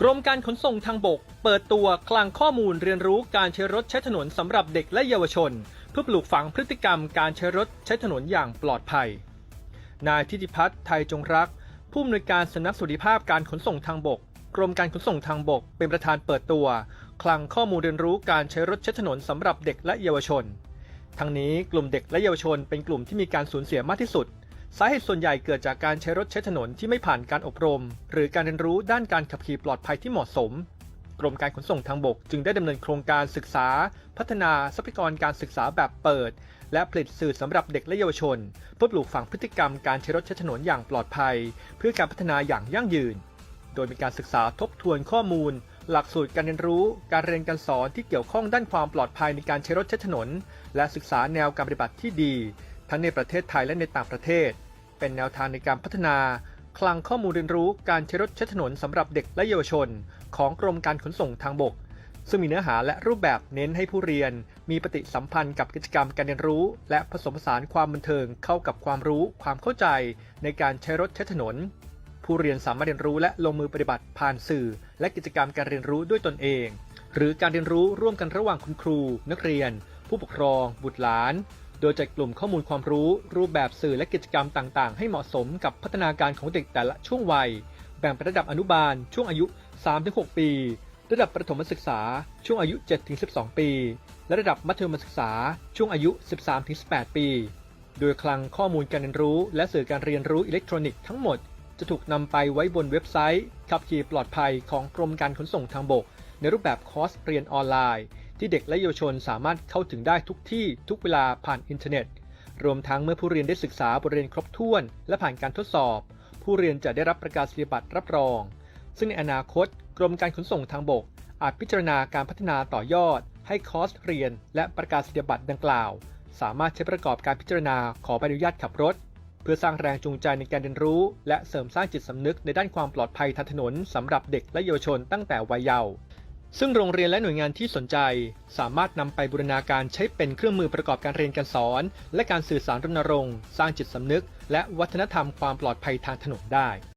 กรมการขนส่งทางบก เปิดตัวคลังข้อมูลเรียนรู้การใช้รถใช้ถนนสำหรับเด็กและเยาวชน เพื่อปลูกฝังพฤติกรรมการใช้รถใช้ถนนอย่างปลอดภัย นายทิติพัฒน์ไทยจงรัก ผู้อำนวยการสำนักสวัสดิภาพการขนส่งทางบก กรมการขนส่งทางบก เป็นประธานเปิดตัว คลังข้อมูลเรียนรู้การใช้รถใช้ถนนสำหรับเด็กและเยาวชน ทั้งนี้กลุ่มเด็กและเยาวชน เป็นกลุ่มที่มีการสูญเสียมากที่สุด สาเหตุส่วนใหญ่เกิดจากการใช้รถใช้ถนนที่ไม่ผ่านการอบรม หรือการเรียนรู้ด้านการขับขี่ปลอดภัยที่เหมาะสม กรมการขนส่งทางบกจึงได้ดำเนินโครงการศึกษา พัฒนาทรัพยากรการศึกษาแบบเปิด และผลิตสื่อสำหรับเด็กและเยาวชน เพื่อปลูกฝังพฤติกรรมการใช้รถใช้ถนนอย่างปลอดภัย เพื่อการพัฒนาอย่างยั่งยืน โดยมีการศึกษาทบทวนข้อมูลหลักสูตรการเรียนรู้ การเรียนการสอนที่เกี่ยวข้องด้านความปลอดภัยในการใช้รถใช้ถนน และศึกษาแนวการปฏิบัติที่ดี ทั้งในประเทศไทยและในต่างประเทศ เป็นแนวทางในการพัฒนา คลังข้อมูลเรียนรู้การใช้รถใช้ถนนสำหรับเด็กและเยาวชน ของกรมการขนส่งทางบก ซึ่งมีเนื้อหาและรูปแบบเน้นให้ผู้เรียน มีปฏิสัมพันธ์กับกิจกรรมการเรียนรู้ และผสมผสานความบันเทิงเข้ากับความรู้ ความเข้าใจ ในการใช้รถใช้ถนน ผู้เรียนสามารถเรียนรู้และลงมือปฏิบัติผ่านสื่อ และกิจกรรมการเรียนรู้ด้วยตนเอง หรือการเรียนรู้ร่วมกันระหว่างคุณครู นักเรียน ผู้ปกครอง บุตรหลาน โดยจัดกลุ่มข้อมูลความรู้ รูปแบบสื่อและกิจกรรมต่าง ๆ ให้เหมาะสมกับพัฒนาการของเด็กแต่ละช่วงวัย แบ่งเป็นระดับอนุบาล ช่วงอายุ 3-6 ปี ระดับประถมศึกษา ช่วงอายุ 7-12 ปี และระดับมัธยมศึกษา ช่วงอายุ 13-18 ปี โดยคลังข้อมูลการเรียนรู้ และสื่อการเรียนรู้อิเล็กทรอนิกส์ทั้งหมดจะถูกนำไปไว้บนเว็บไซต์ขับขี่ปลอดภัยของกรมการขนส่งทางบก ในรูปแบบคอร์สเรียนออนไลน์ ที่เด็กและเยาวชนสามารถเข้าถึงได้ทุกที่ทุกเวลาผ่านอินเทอร์เน็ต รวมทั้งเมื่อผู้เรียนได้ศึกษาบทเรียนครบถ้วน และผ่านการทดสอบ ผู้เรียนจะได้รับประกาศนียบัตรรับรอง ซึ่งในอนาคต กรมการขนส่งทางบก อาจพิจารณาการพัฒนาต่อยอด ให้คอร์สเรียน และประกาศนียบัตรดังกล่าว สามารถใช้ประกอบการพิจารณาขอใบอนุญาตขับรถ เพื่อสร้างแรงจูงใจในการเรียนรู้ และเสริมสร้างจิตสำนึกในด้านความปลอดภัยทางถนนสำหรับเด็กและเยาวชนตั้งแต่วัยเยาว์ ซึ่งโรงเรียนและหน่วยงานที่สนใจ สามารถนำไปบูรณาการใช้เป็นเครื่องมือประกอบการเรียนการสอน และการสื่อสารรณรงค์ สร้างจิตสำนึก และวัฒนธรรมความปลอดภัยทางถนนได้